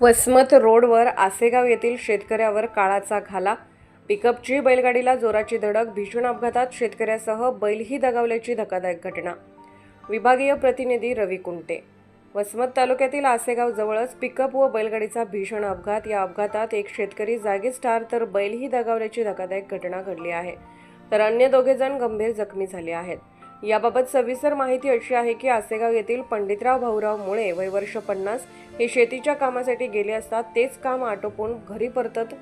वसमत रोडवर आसेगाव येथील शेतकऱ्यावर काळाचा घाला पिकअपची बैलगाडीला जोराची धडक भीषण अपघातात शेतकऱ्यासह बैलही दगावल्याची धक्कादायक घटना. विभागीय प्रतिनिधी रवी कुंटे. वसमत तालुक्यातील आसेगाव जवळच पिकअप व बैलगाडीचा भीषण अपघात. या अपघातात एक शेतकरी जागीच ठार तर बैलही दगावल्याची धक्कादायक घटना घडली आहे. तर अन्य दोघे जण गंभीर जखमी झाले आहेत. याबाबत सविस्तर माहिती अशी आहे की आसेगाव येथील पंडितराव भाऊराव मुळे वय वर्ष पन्नास हे शेतीच्या कामासाठी गेले असता तेच काम आटोपून घरी परतत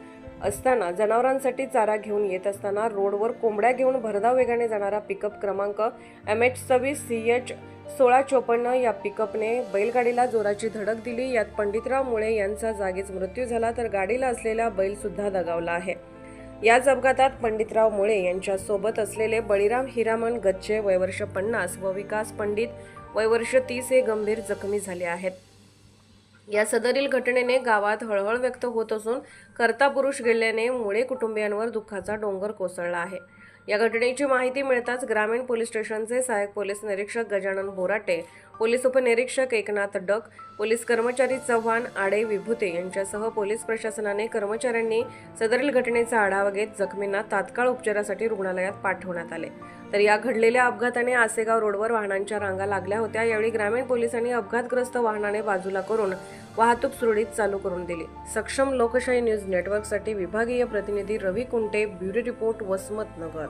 असताना जनावरांसाठी चारा घेऊन येत असताना रोडवर कोंबड्या घेऊन भरधाव वेगाने जाणारा पिकअप क्रमांक एम एच सव्वीस सी एच सोळा चोपन्न या पिकअपने बैलगाडीला जोराची धडक दिली. यात पंडितराव मुळे यांचा जागीच मृत्यू झाला. तर गाडीला असलेला बैलसुद्धा दगावला आहे. याच अपघातात पंडितराव मुळे यांच्यासोबत असलेले बळीराम हिरामन गच्चे वयवर्ष पन्नास व विकास पंडित वयवर्ष तीस हे गंभीर जखमी झाले आहेत. या सदरील घटनेने गावात हळहळ व्यक्त होत असून कर्ता पुरुष गेल्याने मुळे कुटुंबियांवर दुःखाचा डोंगर कोसळला आहे. या घटनेची माहिती मिळताच ग्रामीण पोलीस स्टेशनचे सहाय्यक पोलीस निरीक्षक गजानन बोराटे पोलीस उपनिरीक्षक एकनाथ डक पोलीस कर्मचारी चव्हाण आडे विभूते यांच्यासह पोलीस प्रशासनाने कर्मचाऱ्यांनी सदरील घटनेचा आढावा घेत जखमींना तात्काळ उपचारासाठी रुग्णालयात पाठवण्यात आले. तर या घडलेल्या अपघाताने आसेगाव रोडवर वाहनांच्या रांगा लागल्या होत्या. यावेळी ग्रामीण पोलिसांनी अपघातग्रस्त वाहनाने बाजूला करून वाहतूक सुरळीत चालू करून दिली. सक्षम लोकशाही न्यूज नेटवर्कसाठी विभागीय प्रतिनिधी रवी कुंटे ब्युरो रिपोर्ट वसमत नगर.